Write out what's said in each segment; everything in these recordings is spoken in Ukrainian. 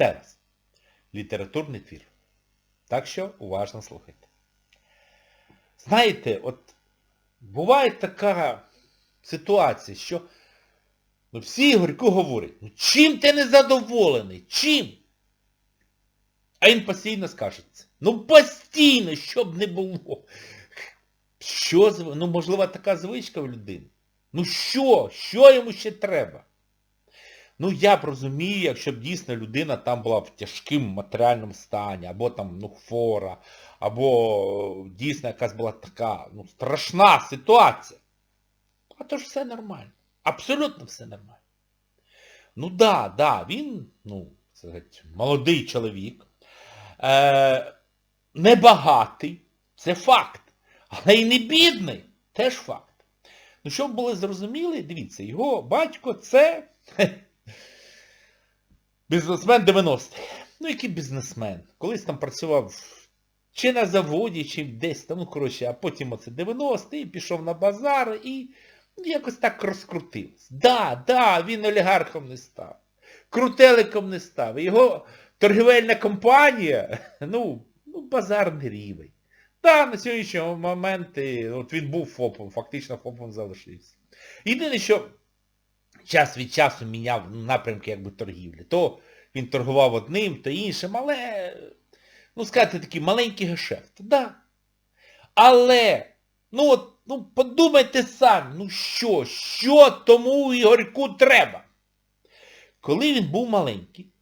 Вітаю. Літературний твір. Так що уважно слухайте. Знаєте, от буває така ситуація, що ну, всі Ігорьку говорять, ну чим ти не задоволений? Чим? А він постійно скаже це. Ну постійно, щоб не було. Що, ну можливо така звичка в людини. Ну що? Що йому ще треба? Ну я б розумію, якщо б дійсно людина там була в тяжкому матеріальному стані, або там ну, хвора, або е, дійсно якась була така ну, страшна ситуація. А то ж все нормально. Абсолютно все нормально. Ну да, да, він, ну, це сказать, молодий чоловік, е, небагатий, це факт. Але і не бідний, теж факт. Ну, щоб були зрозуміли, дивіться, його батько це бізнесмен 90-х. Ну, який бізнесмен? Колись там працював чи на заводі, чи десь там, ну, коротше, а потім оце 90-й, пішов на базар і ну, якось так розкрутився. Да, да, він олігархом не став. Крутеликом не став. Його торгівельна компанія, ну, ну базарний рівень. Да, на сьогоднішній момент е, от він був ФОПом, фактично ФОПом залишився. Єдине, що час від часу міняв напрямки якби торгівлі. То він торгував одним, то іншим, але, ну сказати, такий маленький гешефт. Да. Але, ну от, ну подумайте самі, ну що, що тому Ігорьку треба? Коли він був маленький,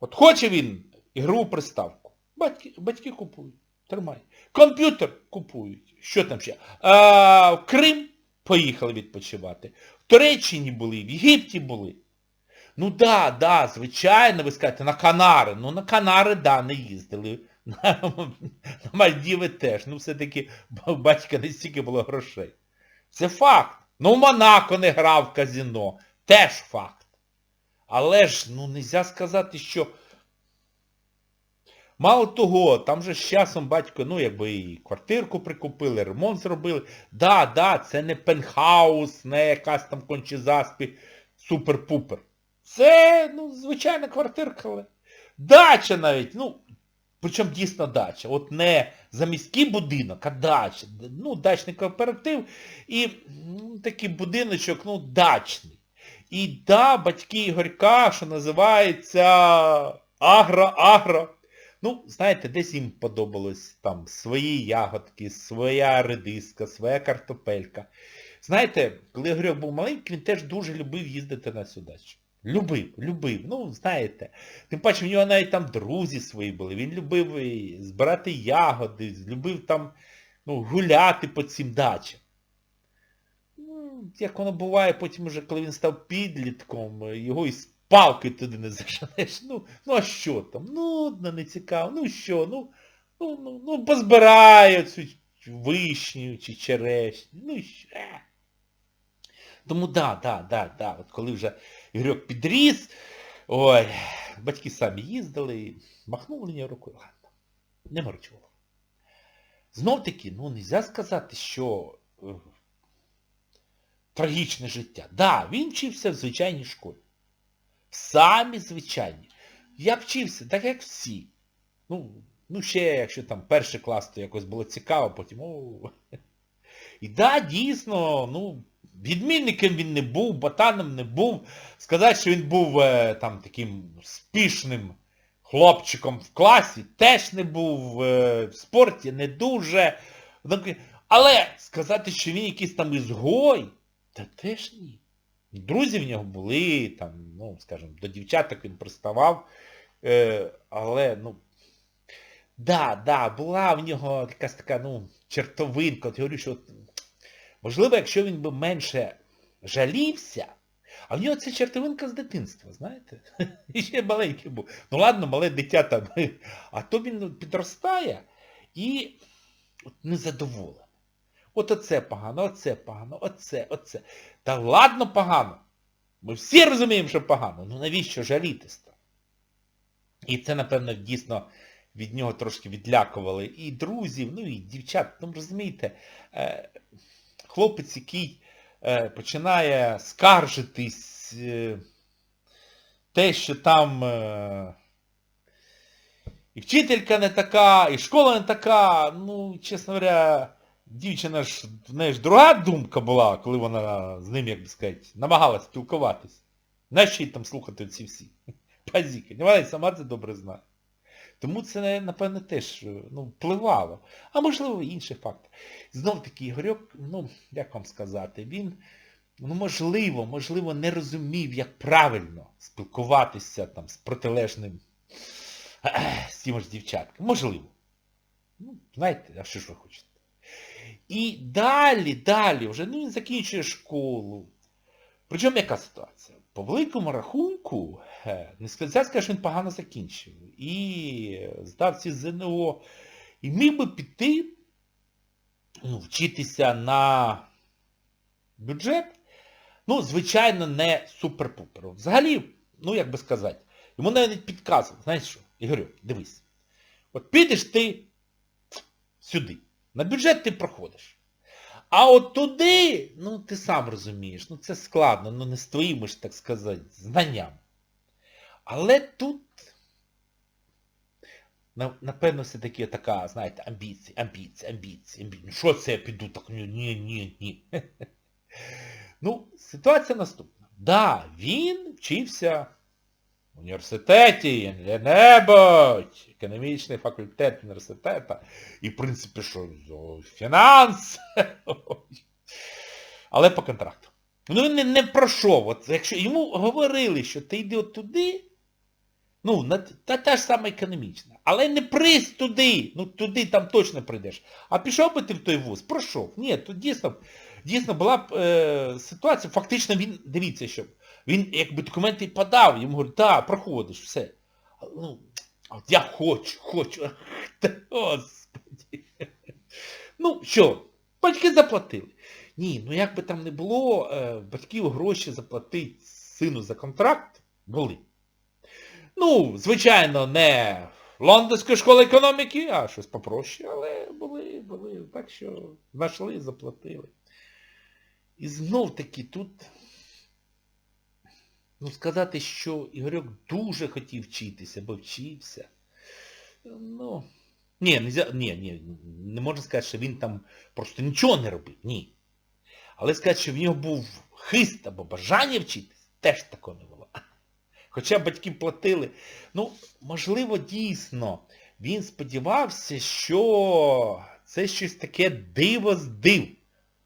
от хоче він ігрову приставку, батьки, батьки купують, тримай. Комп'ютер купують. Що там ще? А, в Крим поїхали відпочивати. Туреччині були, в Єгипті були. Ну да, да, звичайно, ви скажете, на Канари. Ну на Канари, да, не їздили. На, на Мальдіви теж. Ну все-таки батька не стільки було грошей. Це факт. Ну в Монако не грав в казіно. Теж факт. Але ж, ну, нельзя сказати, що... Мало того, там же з часом батько, ну, якби і квартирку прикупили, ремонт зробили. Да, да, це не пентхаус, не якась там кончезаспі, супер-пупер. Це, ну, звичайна квартирка, але. Дача навіть, ну, причому дійсно дача. От не заміський будинок, а дача. Ну, дачний кооператив і ну, такий будиночок, ну, дачний. І да, батьки Ігорька, що називається агро-агро. Ну, знаєте, десь їм подобалось там свої ягодки, своя редиска, своя картопелька. Знаєте, коли Ігорьок був маленький, він теж дуже любив їздити на дачу. Любив, любив, ну, знаєте. Тим паче в нього навіть там друзі свої були. Він любив збирати ягоди, любив там ну, гуляти по цим дачам. Ну, як воно буває, потім уже, коли він став підлітком, його і палки туди не заженеш. Ну, ну а що там? Нудно, не цікаво. Ну що, ну, ну, ну, ну позбираю цю вишню чи черешню. Ну що? Тому да, да, да, да. От коли вже Ігорьок підріс, ой, батьки самі їздили, махнули мені рукою. Ладно, не морчувало. Знов таки, ну, нельзя сказати, що е, трагічне життя. Да, він вчився в звичайній школі. Самі звичайні. Я вчився, так як всі. Ну, ну ще, якщо там перший клас, то якось було цікаво, потім. О. І да, дійсно, ну, відмінником він не був, ботаном не був. Сказати, що він був е, там таким спішним хлопчиком в класі, теж не був, е, в спорті не дуже. Але сказати, що він якийсь там ізгой, та теж ні. Друзі в нього були, там, ну, скажімо, до дівчаток він приставав, е, але, ну, да, да, була в нього якась така, ну, чертовинка. От я говорю, що, от, можливо, якщо він би менше жалівся, а в нього це чертовинка з дитинства, знаєте? І ще маленький був. Ну ладно, мале дитя там. А то він ну, підростає і от незадоволений. От оце погано, оце погано, оце, оце. Та ладно погано. Ми всі розуміємо, що погано. Ну навіщо жалітися? І це, напевно, дійсно від нього трошки відлякували і друзів, ну і дівчат. Ну, розумієте, е, хлопець, який е, починає скаржитись, е, те, що там і вчителька не така, і школа не така, ну, чесно говоря, дівчина ж, в неї ж друга думка була, коли вона з ним, як би сказати, намагалась спілкуватись. Нащо їй там слухати ці всі? Пазіки. Вона й сама це добре знає. Тому це, напевно, теж ну, впливало. А можливо, інший фактор. Знов таки, Ігорьок, ну, як вам сказати, він, ну, можливо, можливо, не розумів, як правильно спілкуватися там з протилежним з тими ж дівчатками. Можливо. Ну, знаєте, а що ж ви хочете? І далі, далі, вже, ну, він закінчує школу. Причому яка ситуація? По великому рахунку, е, не сказати, що він погано закінчив. І здав ці ЗНО. І міг би піти, ну, вчитися на бюджет, ну, звичайно, не супер-пупер. Взагалі, ну, як би сказати, йому навіть підказував, знаєш що, Ігорю, дивись, от підеш ти сюди, на бюджет ти проходиш. А от туди, ну ти сам розумієш, ну це складно, ну не з твоїми ж, так сказати, знанням. Але тут, напевно, все-таки така, знаєте, амбіції, амбіції, амбіції, амбіції. Ну що це я піду так? Ні, ні, ні, ні. Ну, ситуація наступна. Да, він вчився університеті, де-небудь, економічний факультет університету. І, в принципі, що, фінанс. Але по контракту. Ну він не, не пройшов. От, якщо йому говорили, що ти йди от туди, ну, на, та, та ж сама економічна. Але не приз туди. Ну туди там точно прийдеш. А пішов би ти в той вуз, пройшов. Ні, тут дійсно, дійсно була б е, ситуація, фактично він, дивіться, що він якби документи подав, йому говорять, так, проходиш, все. Ну, от я хочу, хочу. Господи. Ну, що, батьки заплатили. Ні, ну як би там не було, е, батьків гроші заплатити сину за контракт були. Ну, звичайно, не Лондонської школи економіки, а щось попроще, але були, були. Так що знайшли, заплатили. І знов таки тут, ну сказати, що Ігорьок дуже хотів вчитися, бо вчився. Ну, ні, нельзя, ні, ні, не можна сказати, що він там просто нічого не робив. Ні. Але сказати, що в нього був хист або бажання вчитися, теж такого не було. Хоча батьки платили. Ну, можливо, дійсно, він сподівався, що це щось таке диво з див.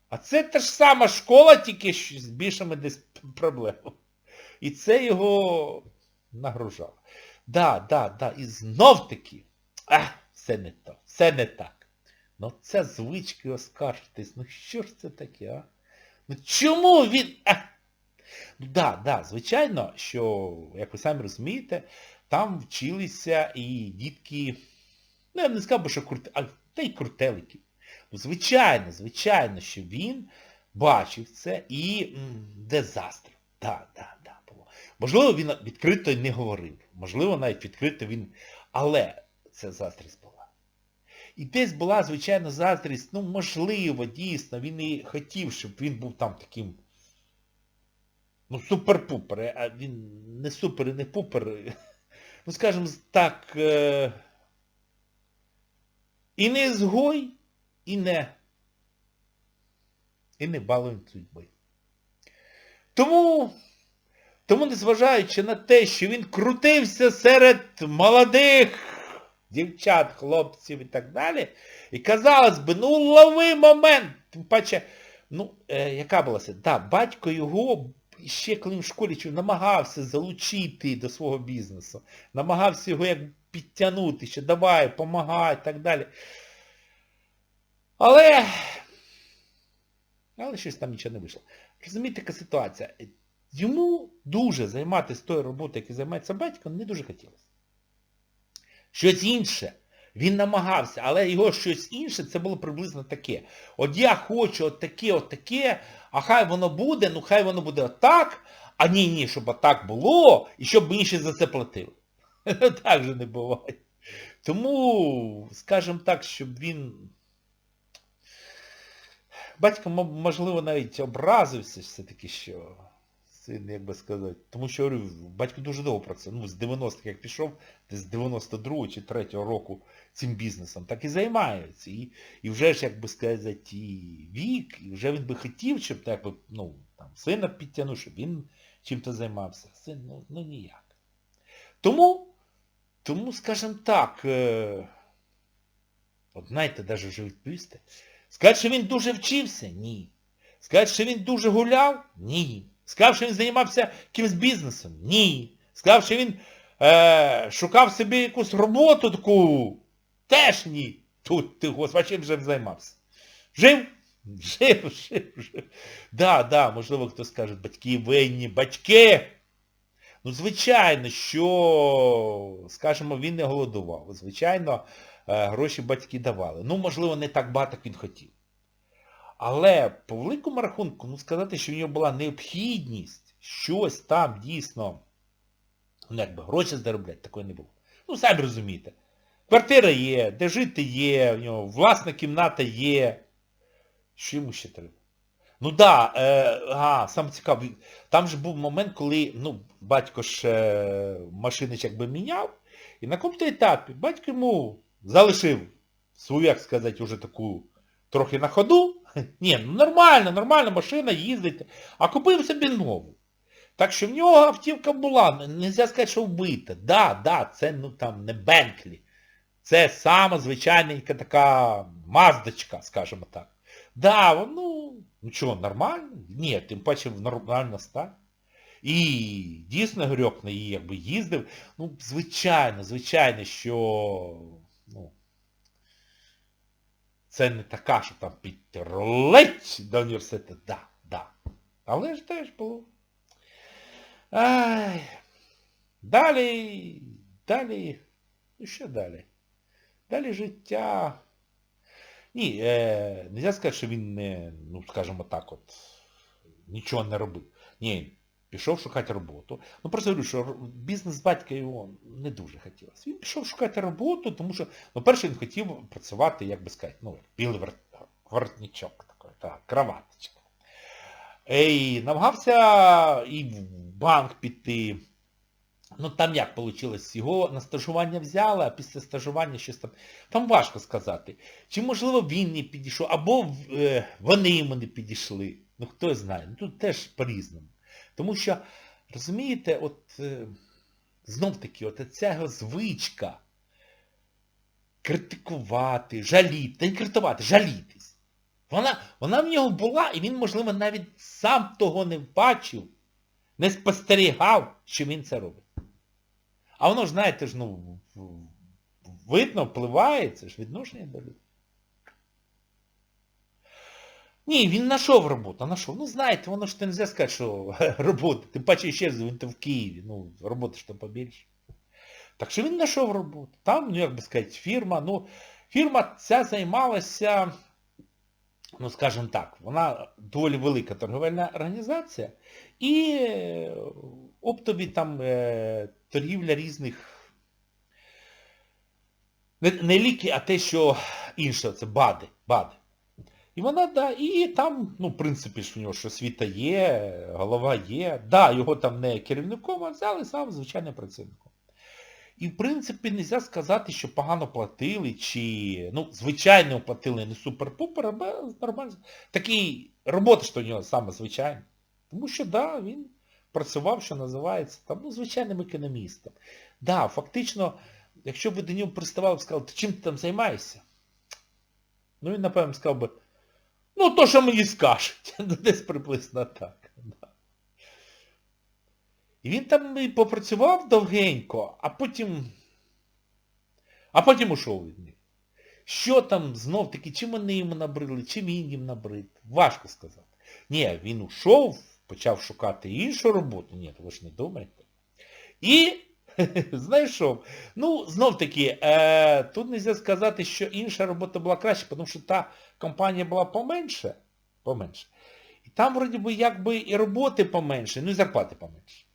А це та ж сама школа, тільки з більшими десь проблемами. І це його нагружало. Да, да, да. І знов таки, а, все не то, все не так. Ну це звички оскаржитись. Ну що ж це таке, а? Ну чому він... А? Ну да, да, звичайно, що, як ви самі розумієте, там вчилися і дітки, ну я б не сказав, би, що крут... а та й крутелики. Ну, звичайно, звичайно, що він бачив це і м, де. Да, да. Можливо, він відкрито не говорив. Можливо, навіть відкрито він... Але це заздрість була. І десь була, звичайно, заздрість, ну, можливо, дійсно, він і хотів, щоб він був там таким, ну, супер-пупер, а він не супер і не пупер. Ну, скажімо так, е... і не згой, і не, і не балуємо судьби. Тому, тому, незважаючи на те, що він крутився серед молодих дівчат, хлопців і так далі, і казалось би, ну лови момент, тим паче, ну, е, яка була це? Да, батько його ще коли в школі намагався залучити до свого бізнесу, намагався його як підтягнути, що давай, помагай і так далі. Але... Але щось там нічого не вийшло. Розумієте, така ситуація. Йому дуже займатися тою роботою, якою займається батько, не дуже хотілося. Щось інше. Він намагався, але його щось інше, це було приблизно таке. От я хочу от таке, от таке, а хай воно буде, ну хай воно буде отак, а ні, ні, щоб отак було, і щоб інші за це платили. Так же не буває. Тому, скажімо так, щоб він... Батько, можливо, навіть образився все-таки, що син, як би сказати. Тому що говорю, батько дуже довго про це. Ну, з 90-х як пішов, десь з 92-го чи 3-го року цим бізнесом, так і займається. І, і вже ж, як би сказати, і вік, і вже він би хотів, щоб так би, ну, там, сина підтягнув, щоб він чим-то займався. Син, ну, ну ніяк. Тому, тому, скажімо так, е, от знаєте, навіть вже відповісти. Сказати, що він дуже вчився? Ні. Сказати, що він дуже гуляв? Ні. Сказав, що він займався якимось бізнесом? Ні. Сказав, що він е, шукав собі якусь роботу таку? Теж ні. Тут ти, господи, чим же займався? Жив? Жив, жив, жив. Да, да, можливо, хтось скаже, батьки винні, батьки! Ну, звичайно, що, скажімо, він не голодував. Звичайно, е, гроші батьки давали. Ну, можливо, не так багато, як він хотів. Але по великому рахунку, ну сказати, що в нього була необхідність щось там дійсно, ну якби гроші заробляти, такої не було. Ну, самі розумієте. Квартира є, де жити є, в нього власна кімната є. Що йому ще треба? Ну да, е, а, саме цікаве, там ж був момент, коли ну, батько ж е, машинич якби міняв, і на якому-то етапі батько йому залишив свою, як сказати, уже таку трохи на ходу. Ні, ну нормально, нормальна машина, їздить, а купив собі нову. Так що в нього автівка була, нельзя сказати, що вбита. Да, да, це ну там не Бентлі. Це сама звичайненька така маздочка, скажімо так. Да, ну, ну чого, нормально? Ні, тим паче в нормально стан. І дійсно Грьок на її якби їздив. Ну, звичайно, звичайно, що це не така, що там підтерлить до університету. Да, да. Але ж теж було. Ай. Далі, далі, ну що далі? Далі життя. Ні, е, не можна сказати, що він не, ну, скажімо так, от, нічого не робив. Ні, пішов шукати роботу. Ну просто говорю, що бізнес батька його не дуже хотілося. Він пішов шукати роботу, тому що, ну, перше він хотів працювати, як би сказати, ну, білий воротничок такий, так, кроваточка. І намагався і в банк піти. Ну там як вийшло? Його на стажування взяли, а після стажування щось там. Там важко сказати. Чи можливо він не підійшов, або е, вони йому не підійшли. Ну хто знає. Ну тут теж по-різному. Тому що, розумієте, от е, знов таки, от ця звичка критикувати, жаліти, не критикувати, жалітись. Вона, вона в нього була, і він, можливо, навіть сам того не бачив, не спостерігав, що він це робить. А воно ж, знаєте ж, ну, видно, впливає, це ж відношення до людей. Ні, він знайшов роботу, знайшов. Ну, знаєте, воно ж ти не можна сказати, що робота. Тим паче ще він то в Києві, ну, роботи ж то побільше. Так що він знайшов роботу. Там, ну, як би сказати, фірма, ну, фірма ця займалася, ну, скажімо так, вона доволі велика торговельна організація, і е, оптові там е, торгівля різних, не, не ліки, а те, що інше, це БАДи, БАДи. І вона, да, і там, ну, в принципі, ж в нього ж освіта є, голова є. Да, його там не керівником, а взяли сам звичайним працівником. І, в принципі, не можна сказати, що погано платили, чи, ну, звичайно платили не супер-пупер, а нормально. Такий робота, що в нього саме звичайна. Тому що, да, він працював, що називається, там, ну, звичайним економістом. Да, фактично, якщо б до нього приставали і сказали, чим ти там займаєшся? Ну, він, напевно, сказав би, ну, то, що мені скажуть. Ну, Десь приблизно так. І він там і попрацював довгенько, а потім... А потім ушов від них. Що там знов таки, чим вони йому набрили, чим він їм набрид, важко сказати. Ні, він ушов, почав шукати іншу роботу. Ні, ви ж не думаєте. І знайшов. Ну, знов таки, е, тут не можна сказати, що інша робота була краще, тому що та компанія була поменше. поменше. І там, вроді би, якби і роботи поменше, ну і зарплати поменше.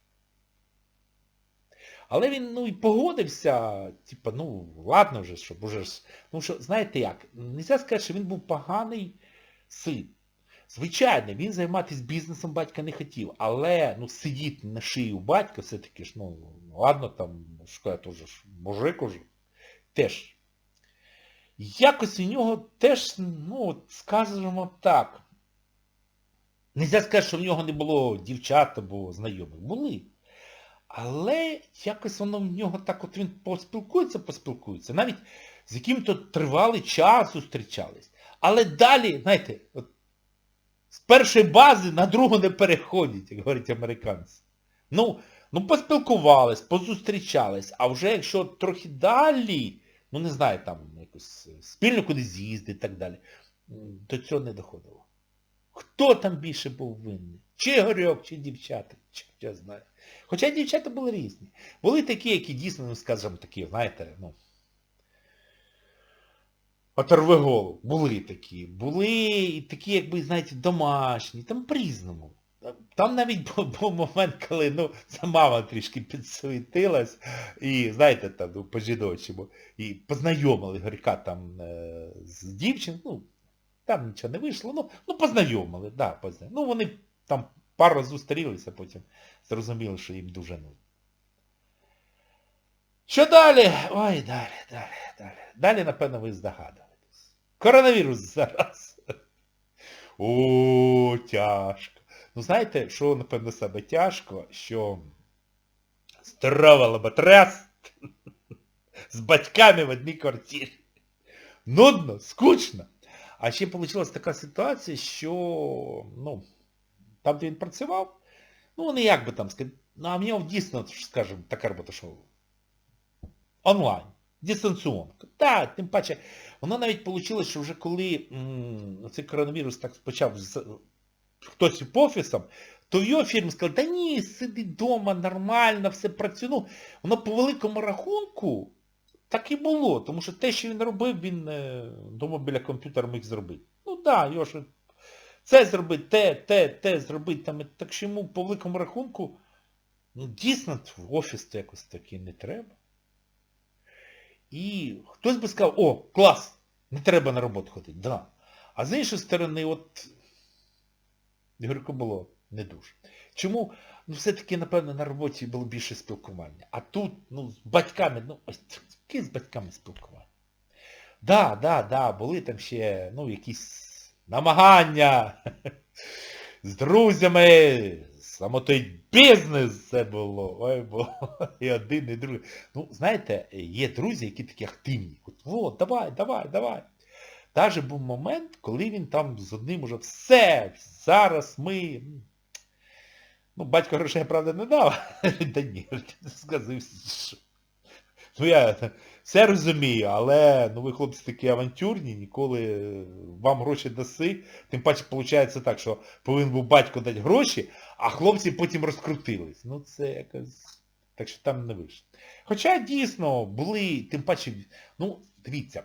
Але він, ну, і погодився, типа, ну, ладно вже, щоб уже ж. Ну що, знаєте як, не можна сказати, що він був поганий син. Звичайно, він займатися бізнесом батька не хотів, але ну, сидіти на шиї у батька все-таки ж, ну, ладно, там, що я теж мужик уже, теж. Якось у нього теж, ну, скажімо так, Нельзя сказати, що в нього не було дівчат або знайомих. Були. Але якось воно в нього так от він поспілкується, поспілкується. Навіть з яким-то тривалий час зустрічались. Але далі, знаєте, от, з першої бази на другу не переходять, як говорять американці. Ну, ну поспілкувались, позустрічались, а вже якщо трохи далі, ну не знаю, там якось спільно кудись з'їздити і так далі, до цього не доходило. Хто там більше був винний? Чи Ігорьок, чи дівчата, чорт я знаю. Хоча дівчата були різні. Були такі, які дійсно, ну, скажімо, такі, знаєте, ну, оторви голову. Були такі. Були і такі, якби, знаєте, домашні, там по-різному. Там навіть був, момент, коли, ну, мама трішки підсуетилась, і, знаєте, там, ну, по-жіночому, і познайомили Горька там е, з дівчиною, ну, там нічого не вийшло, ну, ну познайомили, да, познайомили. Ну, вони там пару зустрілися, потім зрозуміли, що їм дуже нудно. Що далі? Ой, далі, далі, далі. Далі, напевно, ви здогадуєтесь. Коронавірус зараз. О, тяжко. Ну, знаєте, що, напевно, себе тяжко, що здорова лоботряс з батьками в одній квартирі. Нудно, скучно. А ще вийшла така ситуація, що ну, там, де він працював, ну вони як би там сказати, ну а в нього дійсно, скажімо, така робота, що онлайн, дистанціонка. Так, тим паче, воно навіть вийшло, що вже коли м, цей коронавірус так почав хтось по офісам, то в його фірмі сказали, да ні, сиди вдома, нормально, все працює. Ну, воно по великому рахунку, так і було, тому що те, що він робив, він е, вдома біля комп'ютера міг зробити. Ну так, да, його це зробити, те, те, те зробити. Там, так що йому по великому рахунку, ну дійсно в офіс то якось таки не треба. І хтось би сказав, о, клас, не треба на роботу ходити. Да. А з іншої сторони, от Ігорку було не дуже. Чому? Ну, все-таки, напевно, на роботі було більше спілкування. А тут, ну, з батьками, ну, ось яке з батьками спілкування? Да, да, да, були там ще, ну, якісь намагання з друзями, самотий бізнес це було. Ой, було. І один, і другий. Ну, знаєте, є друзі, які такі активні. От, от, давай, давай, давай. Даже був момент, коли він там з одним уже все, зараз ми... Ну, батько грошей, правда, не дав. Та ні, сказився, що. Ну я все розумію, але ну ви хлопці такі авантюрні, ніколи вам гроші даси. Тим паче виходить так, що повинен був батько дати гроші, а хлопці потім розкрутились. Ну це якось... Так що там не вийшло. Хоча дійсно були, тим паче, ну, дивіться,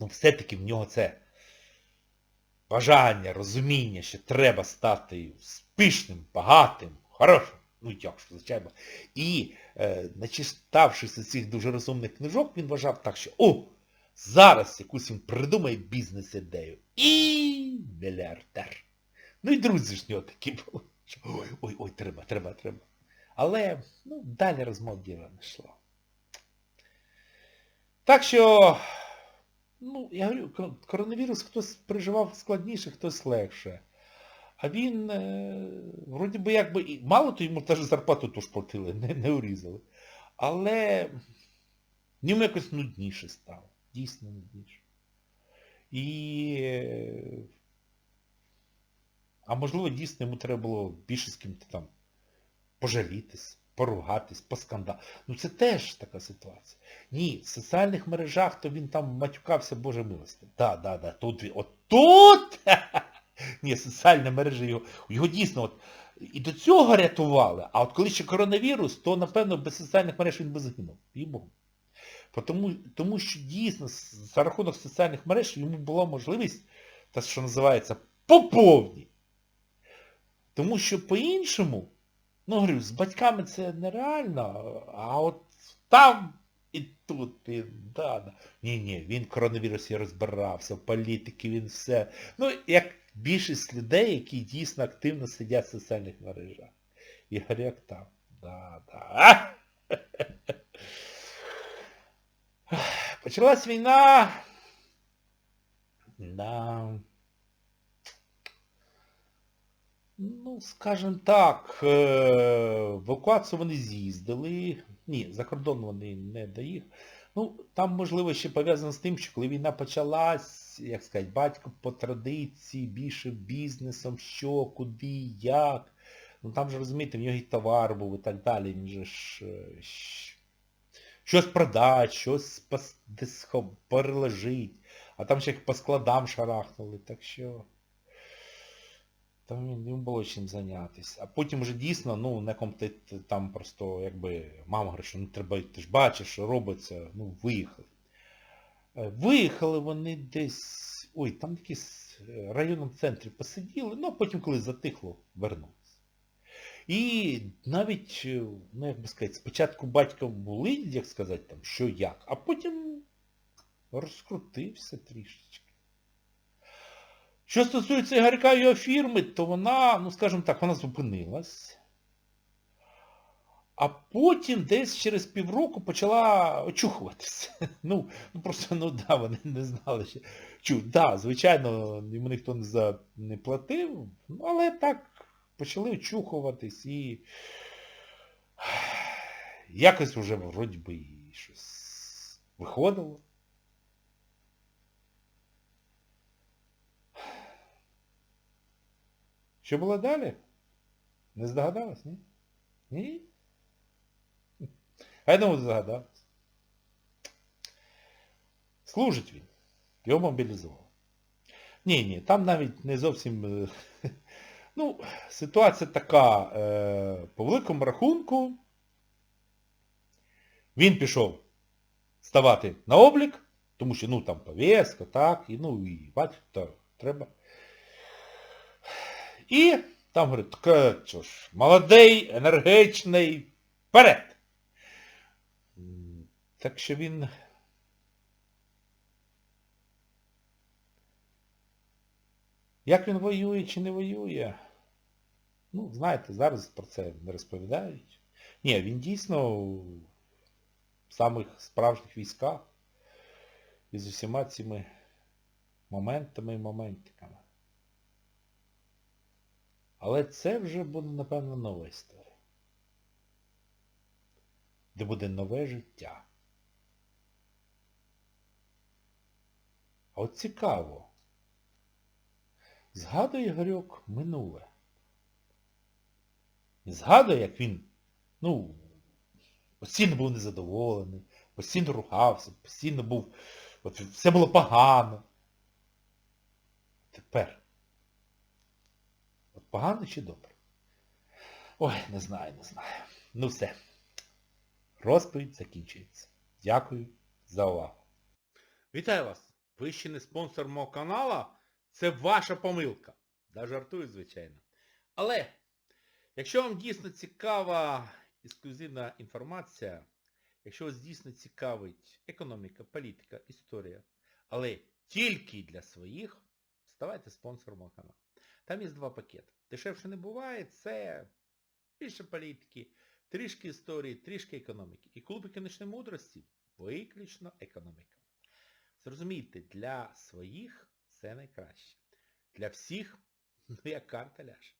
ну все-таки в нього це бажання, розуміння, що треба стати успішним, багатим, хорошим. Ну як ж, звичайно. І, е, начитавшись з цих дуже розумних книжок, він вважав так, що о, зараз якусь він придумає бізнес-ідею. І мільярдер. Ну і друзі ж нього такі були. що Ой, ой, ой, треба, треба, треба. Але ну, далі розмов діла не йшло. Так що, ну, я говорю, коронавірус хтось переживав складніше, хтось легше. А він, е, вроді би, якби, мало то йому теж зарплату ту ж платили, не, не урізали. Але йому якось нудніше стало. Дійсно нудніше. І... е, А можливо, дійсно йому треба було більше з ким-то там пожалітись, поругатись, поскандал. Ну це теж така ситуація. Ні, в соціальних мережах то він там матюкався, Боже милости. Да, да, да, тут він. От тут! Ні, соціальні мережі його, його дійсно от, і до цього рятували, а от коли ще коронавірус, то, напевно, без соціальних мереж він би загинув. Їй-богу. Тому, тому що дійсно за рахунок соціальних мереж йому була можливість, те, що називається, поповні. Тому що по-іншому, ну говорю, з батьками це нереально, а от там І тут він, да. Ні-ні, він в коронавірусі розбирався, в політики він все. Ну, як більшість людей, які дійсно активно сидять в соціальних мережах. Ігоряк там. Да, да. Почалась війна. Да. Ну, скажімо так, е, в евакуацію вони з'їздили. Ні, за кордон вони не доїхали. Ну, там, можливо, ще пов'язано з тим, що коли війна почалась, як сказати, батько по традиції, більше бізнесом, що, куди, як. Ну там же, розумієте, в нього і товар був і так далі. Він же ж е, щось продать, щось переложить. А там ще їх по складам шарахнули, так що... Там йому було чим зайнятися. А потім вже дійсно, ну, ти ти там просто, якби, мама говорить, що не треба, ти ж бачиш, що робиться, ну, виїхали. Е, Виїхали вони десь, ой, там якийсь районному центрі посиділи, ну, а потім, коли затихло, вернулися. І навіть, е, ну, як би сказати, спочатку батька були, як сказати, там, що як, а потім розкрутився трішечки. Що стосується Ігорька і його фірми, то вона, ну скажімо так, вона зупинилась. А потім десь через півроку почала очухуватися. Ну, ну просто, ну да, вони не знали ще. Чу, да, звичайно, йому ніхто не, за, не платив, ну, але так почали очухуватись і якось вже вроді би щось виходило. Що було далі? Не здогадалась, ні? Ні? А я думаю, здогадалась. Служить він. Його мобілізували. Ні, ні, там навіть не зовсім... е, Ну, ситуація така, е, по великому рахунку, він пішов ставати на облік, тому що, ну, там повістка, так, і, ну, і бачите, треба. І там говорить, що ж, молодий, енергічний, вперед! Так що він... Як він воює чи не воює? Ну, знаєте, зараз про це не розповідають. Ні, він дійсно в самих справжніх військах і з усіма цими моментами і моментиками. Але це вже буде, напевно, нова історія. Де буде нове життя. А от цікаво. Згадує Ігорьок минуле. Згадує, як він, ну, постійно був незадоволений, постійно рухався, постійно був, от все було погано. Тепер. Погано чи добре? Ой, не знаю, не знаю. Ну все. Розповідь закінчується. Дякую за увагу. Вітаю вас! Ви ще не спонсор мого канала? Це ваша помилка. Да жартую, звичайно. Але, якщо вам дійсно цікава ексклюзивна інформація, якщо вас дійсно цікавить економіка, політика, історія, але тільки для своїх, ставайте спонсором мого каналу. Там є два пакети. Дешевше не буває, це більше політики, трішки історії, трішки економіки. І клуб економічної мудрості виключно економіка. Зрозумійте, для своїх це найкраще. Для всіх, ну як карта ляже.